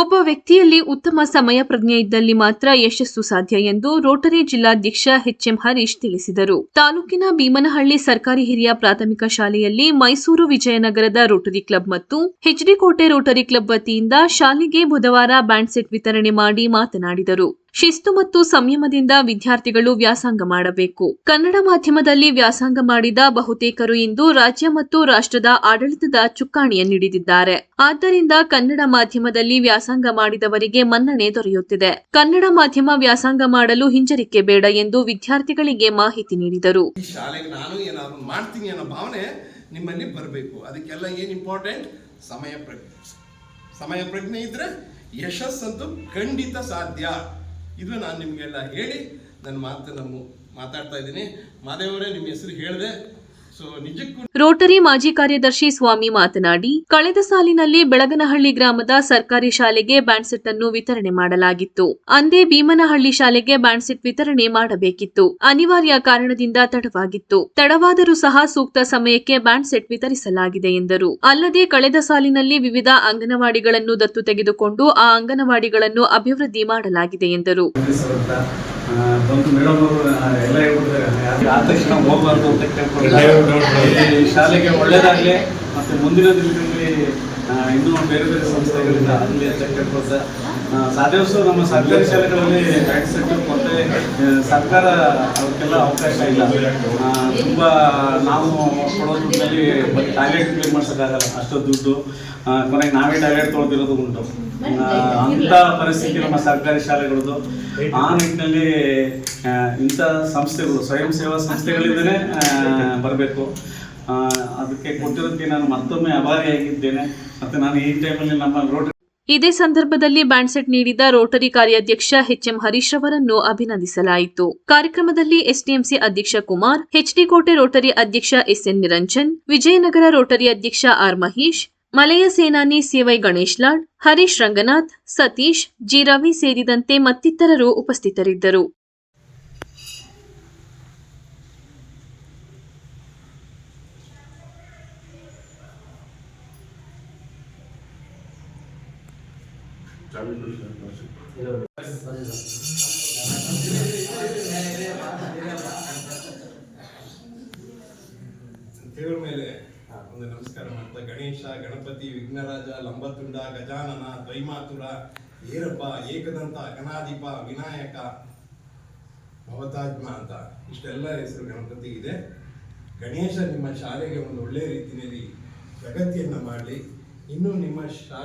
ಒಬ್ಬ ವ್ಯಕ್ತಿಯಲ್ಲಿ ಉತ್ತಮ ಸಮಯ ಪ್ರಜ್ಞೆ ಇದ್ದಲ್ಲಿ ಮಾತ್ರ ಯಶಸ್ಸು ಸಾಧ್ಯ ಎಂದು ರೋಟರಿ ಜಿಲ್ಲಾಧ್ಯಕ್ಷ ಎಚ್ಎಂ ಹರೀಶ್ ತಿಳಿಸಿದರು. ತಾಲೂಕಿನ ಭೀಮನಹಳ್ಳಿ ಸರ್ಕಾರಿ ಹಿರಿಯ ಪ್ರಾಥಮಿಕ ಶಾಲೆಯಲ್ಲಿ ಮೈಸೂರು ವಿಜಯನಗರದ ರೋಟರಿ ಕ್ಲಬ್ ಮತ್ತು ಹೆಚ್ಡಿಕೋಟೆ ರೋಟರಿ ಕ್ಲಬ್ ವತಿಯಿಂದ ಶಾಲೆಗೆ ಬುಧವಾರ ಬ್ಯಾಂಡ್ ಸೆಟ್ ವಿತರಣೆ ಮಾಡಿ ಮಾತನಾಡಿದರು. ಶಿಸ್ತು ಮತ್ತು ಸಂಯಮದಿಂದ ವಿದ್ಯಾರ್ಥಿಗಳು ವ್ಯಾಸಂಗ ಮಾಡಬೇಕು. ಕನ್ನಡ ಮಾಧ್ಯಮದಲ್ಲಿ ವ್ಯಾಸಂಗ ಮಾಡಿದ ಬಹುತೇಕರು ಇಂದು ರಾಜ್ಯ ಮತ್ತು ರಾಷ್ಟ್ರದ ಆಡಳಿತದ ಚುಕ್ಕಾಣಿಯನ್ನಿಡಿದಿದ್ದಾರೆ ಆದ್ದರಿಂದ ಕನ್ನಡ ಮಾಧ್ಯಮದಲ್ಲಿ ವ್ಯಾಸಂಗ ಮಾಡಿದವರಿಗೆ ಮನ್ನಣೆ ದೊರೆಯುತ್ತಿದೆ. ಕನ್ನಡ ಮಾಧ್ಯಮ ವ್ಯಾಸಂಗ ಮಾಡಲು ಹಿಂಜರಿಕೆ ಬೇಡ ಎಂದು ವಿದ್ಯಾರ್ಥಿಗಳಿಗೆ ಮಾಹಿತಿ ನೀಡಿದರು. ನಿಮ್ಮಲ್ಲಿ ಬರಬೇಕು. ಅದಕ್ಕೆಲ್ಲ ಏನು ಇಂಪಾರ್ಟೆಂಟ್ ಸಮಯ ಪ್ರಜ್ಞೆ. ಸಮಯ ಪ್ರಜ್ಞೆ ಇದ್ರೆ ಯಶಸ್ಸಂತೂ ಖಂಡಿತ ಸಾಧ್ಯ. ಇದು ನಾನು ನಿಮಗೆಲ್ಲ ಹೇಳಿ ನನ್ನ ಮಾತನ್ನು ನಮ್ಮ ಮಾತಾಡ್ತಾ ಇದ್ದೀನಿ. ಮಾದೇವರೇ ನಿಮ್ಮ ಹೆಸರು ಹೇಳಿದೆ. ರೋಟರಿ ಮಾಜಿ ಕಾರ್ಯದರ್ಶಿ ಸ್ವಾಮಿ ಮಾತನಾಡಿ ಕಳೆದ ಸಾಲಿನಲ್ಲಿ ಬೆಳಗನಹಳ್ಳಿ ಗ್ರಾಮದ ಸರ್ಕಾರಿ ಶಾಲೆಗೆ ಬ್ಯಾಂಡ್ ಸೆಟ್ ಅನ್ನು ವಿತರಣೆ ಮಾಡಲಾಗಿತ್ತು. ಅಂದೇ ಭೀಮನಹಳ್ಳಿ ಶಾಲೆಗೆ ಬ್ಯಾಂಡ್ ಸೆಟ್ ವಿತರಣೆ ಮಾಡಬೇಕಿತ್ತು. ಅನಿವಾರ್ಯ ಕಾರಣದಿಂದ ತಡವಾಗಿತ್ತು. ತಡವಾದರೂ ಸಹ ಸೂಕ್ತ ಸಮಯಕ್ಕೆ ಬ್ಯಾಂಡ್ ಸೆಟ್ ವಿತರಿಸಲಾಗಿದೆ ಎಂದರು. ಅಲ್ಲದೆ ಕಳೆದ ಸಾಲಿನಲ್ಲಿ ವಿವಿಧ ಅಂಗನವಾಡಿಗಳನ್ನು ದತ್ತು ತೆಗೆದುಕೊಂಡು ಆ ಅಂಗನವಾಡಿಗಳನ್ನು ಅಭಿವೃದ್ಧಿ ಮಾಡಲಾಗಿದೆ ಎಂದರು. ಬಂದು ಮೇಡಮ್ ಅವರು ಎಲ್ಲ ಹೇಳ್ಬಿಟ್ಟಿದ್ದಾರೆ ಆದ ತಕ್ಷಣ ಹೋಗ್ಬಾರ್ದು ಅಂತ ಕೇಳ್ಕೊಂಡು ಶಾಲೆಗೆ ಒಳ್ಳೇದಾಗಲಿ ಮುಂದಿನ ದಿನಗಳಲ್ಲಿ ಇನ್ನೂ ಬೇರೆ ಬೇರೆ ಸಂಸ್ಥೆಗಳಿಂದ ಅಲ್ಲಿ ಅಧ್ಯಕ್ಷ ಸಾಧ್ಯವಷ್ಟು ನಮ್ಮ ಸರ್ಕಾರಿ ಶಾಲೆಗಳಲ್ಲಿ ಬ್ಯಾಂಕ್ ಸೆಕ್ಟರ್ ಮತ್ತೆ ಸರ್ಕಾರ ಅವಕ್ಕೆಲ್ಲ ಅವಕಾಶ ಇಲ್ಲ. ತುಂಬ ನಾವು ಕೊಡೋ ದುಡ್ಡಲ್ಲಿ ಬರೀ ಟಾಯ್ಲೆಟ್ ಕ್ಲೀನ್ ಮಾಡ್ಸೋಕ್ಕಾಗಲ್ಲ. ಅಷ್ಟು ದುಡ್ಡು ಕೊನೆಗೆ ನಾವೇ ಟಾಯ್ಲೆಟ್ ತೊಳೆದಿರೋದು ಉಂಟು. ಅಂಥ ಪರಿಸ್ಥಿತಿ ನಮ್ಮ ಸರ್ಕಾರಿ ಶಾಲೆಗಳದ್ದು. ಆ ನಿಟ್ಟಿನಲ್ಲಿ ಇಂಥ ಸಂಸ್ಥೆಗಳು ಸ್ವಯಂ ಸೇವಾ ಸಂಸ್ಥೆಗಳಿಂದಲೇ ಬರಬೇಕು. ಅದಕ್ಕೆ ಕೊಟ್ಟಿರೋದಕ್ಕೆ ನಾನು ಮತ್ತೊಮ್ಮೆ ಅಭಾರಿಯಾಗಿದ್ದೇನೆ ಮತ್ತೆ ನಾನು ಈ ಟೈಮಲ್ಲಿ ನಮ್ಮ ರೋಟರಿ ಇದೇ ಸಂದರ್ಭದಲ್ಲಿ ಬ್ಯಾಂಡ್ ಸೆಟ್ ನೀಡಿದ ರೋಟರಿ ಕಾರ್ಯಾಧ್ಯಕ್ಷ ಎಚ್ಎಂ ಹರೀಶ್ ಅವರನ್ನು ಅಭಿನಂದಿಸಲಾಯಿತು. ಕಾರ್ಯಕ್ರಮದಲ್ಲಿ ಎಸ್ಡಿಎಂಸಿ ಅಧ್ಯಕ್ಷ ಕುಮಾರ್ ಎಚ್ಡಿಕೋಟೆ ರೋಟರಿ ಅಧ್ಯಕ್ಷ ಎಸ್ಎನ್ ನಿರಂಜನ್, ವಿಜಯನಗರ ರೋಟರಿ ಅಧ್ಯಕ್ಷ ಆರ್ ಮಹೇಶ್, ಮಲಯ ಸೇನಾನಿ ಸಿವೈ ಗಣೇಶ್ ಲಾಡ್, ಹರೀಶ್ ರಂಗನಾಥ್, ಸತೀಶ್, ಜಿ ರವಿ ಸೇರಿದಂತೆ ಮತ್ತಿತರರು ಉಪಸ್ಥಿತರಿದ್ದರು. ದೇವರ ಮೇಲೆ ಒಂದು ನಮಸ್ಕಾರ ಮಾಡ್ತಾ ಗಣೇಶ, ಗಣಪತಿ, ವಿಘ್ನರಾಜ, ಲಂಬತುಂಡ, ಗಜಾನನ, ದ್ವೈಮಾತುರ, ಏರಪ್ಪ, ಏಕದಂತ, ಗಣಾಧಿಪ, ವಿನಾಯಕ, ಭವತಾಜ್ಮ ಅಂತ. ಇಷ್ಟೆಲ್ಲ ಹೆಸರು ಗಣಪತಿ ಇದೆ. ಗಣೇಶ ನಿಮ್ಮ ಶಾಲೆಗೆ ಒಂದು ಒಳ್ಳೆಯ ರೀತಿಯಲ್ಲಿ ಪ್ರಗತಿಯನ್ನು ಮಾಡಲಿ. ಇನ್ನೂ ನಿಮ್ಮ ಶಾಲೆ